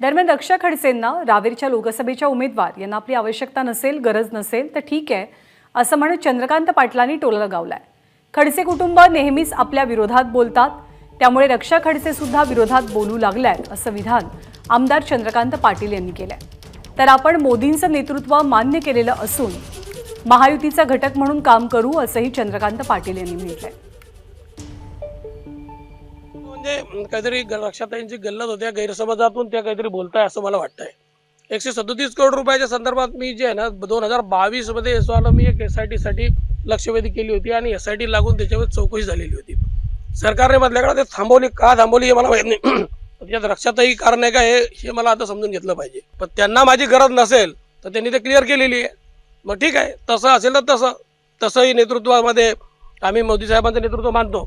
दरम्यान रक्षा खडसेंना रावेरच्या लोकसभेच्या उमेदवार यांना आपली आवश्यकता नसेल गरज नसेल तर ठीक आहे असं म्हणत चंद्रकांत पाटलांनी टोला लगावलाय. खडसे कुटुंब नेहमीच आपल्या विरोधात बोलतात त्यामुळे रक्षा खडसे सुद्धा विरोधात बोलू लागल्यात असं विधान आमदार चंद्रकांत पाटील यांनी केलंय. तर आपण मोदींचं नेतृत्व मान्य केलेलं असून महायुतीचा घटक म्हणून काम करू असंही चंद्रकांत पाटील यांनी म्हटलंय. म्हणजे काहीतरी ग- रक्षाताईंची गल्लत होत्या गैरसमजातून त्या काहीतरी बोलताय असं मला वाटतंय. एकशे सदतीस करोड रुपयाच्या संदर्भात मी जे आहे ना दोन हजार बावीसमध्ये एस मी एक एस आय टी साठी लक्षवेधी केली होती आणि एस आय टी लागून त्याच्यावर चौकशी झालेली होती. सरकारने मधल्याकडे ते थांबवली का थांबवली हे मला माहीत नाही. त्याच्यात रक्षाताई कारण आहे का हे हे मला आता समजून घेतलं पाहिजे. पण त्यांना माझी गरज नसेल तर त्यांनी ते क्लिअर केलेली आहे. मग ठीक आहे तसं असेल तर तसं. तसंही नेतृत्वामध्ये आम्ही मोदी साहेबांचं नेतृत्व मानतो.